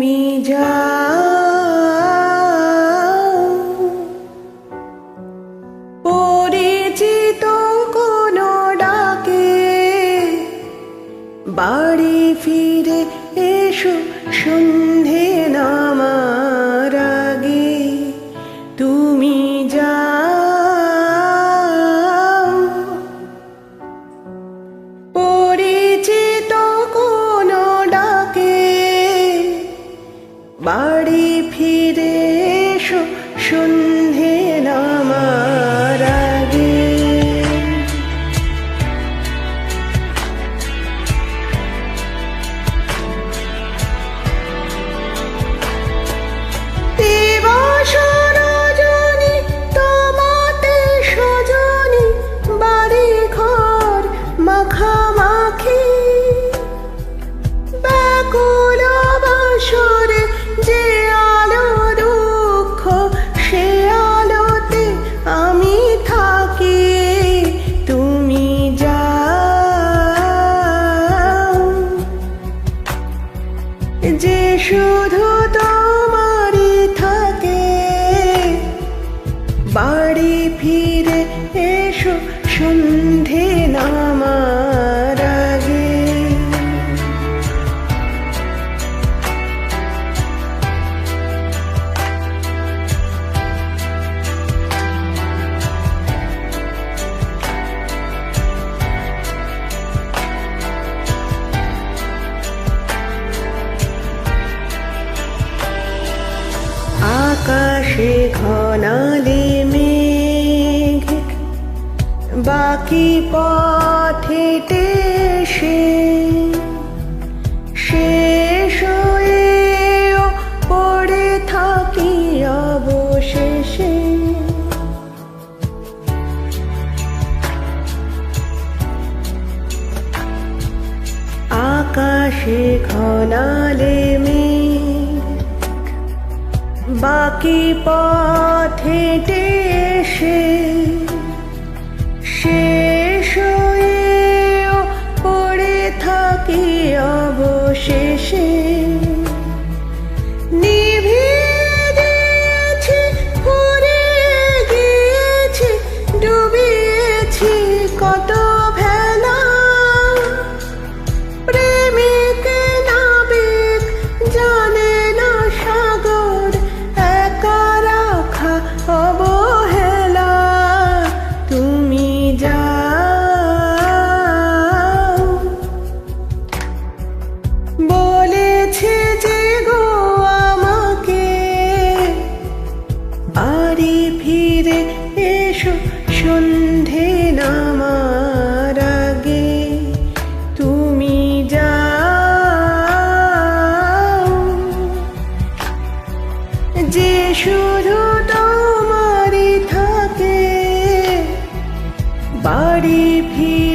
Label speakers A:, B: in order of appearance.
A: তুমি যাও। পরিচিত কোনো ডাকে বাড়ি ফিরে এসো সন্ধে বাড়ি ফিরে এসো সন্ধে যে শুধু তোমারই থাকে। বাড়ি ফিরে এসো সন্ধে আকাশে ঘনালে মেঘ বাকি পথেতে সে শেষ পড়ে আকাশে ঘনালে মেঘ বাকি পথে এসে শেষ বাড়ি ফিরে এসো সন্ধে নামার আগে। তুমি যাও। যে শুধু তোমারই থাকে বাড়ি ফিরে